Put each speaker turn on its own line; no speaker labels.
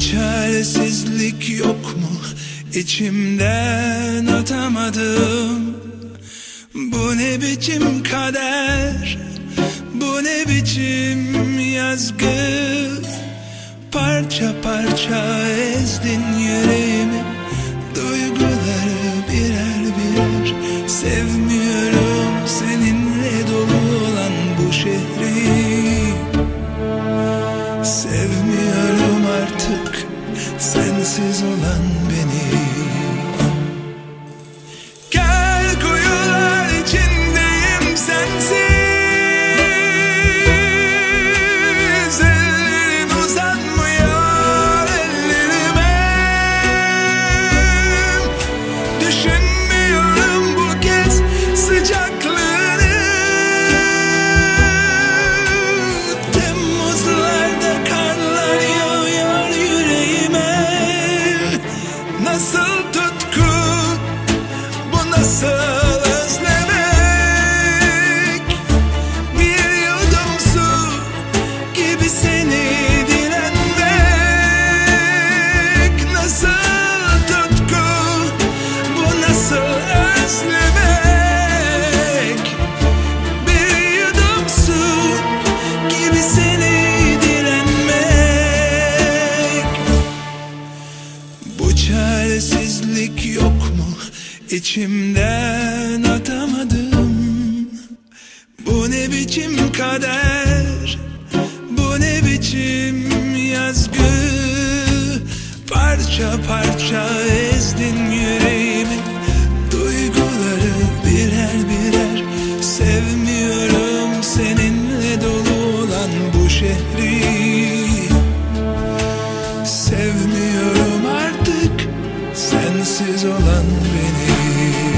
çaresizlik yok mu? İçimden atamadım. Bu ne biçim kader? Bu ne biçim yazgı? Parça parça ezdin yüreğimi. Duyguları birer birer Sevmiyorum Sevmiyorum artık sensiz olan beni içimden atamadım. Bu ne biçim kader? Bu ne biçim yazgı? Parça parça ezdin yüreğimi. Duyguları birer birer Sevmiyorum seninle dolu olan bu şehri. Sevmiyorum artık sensiz olan benim.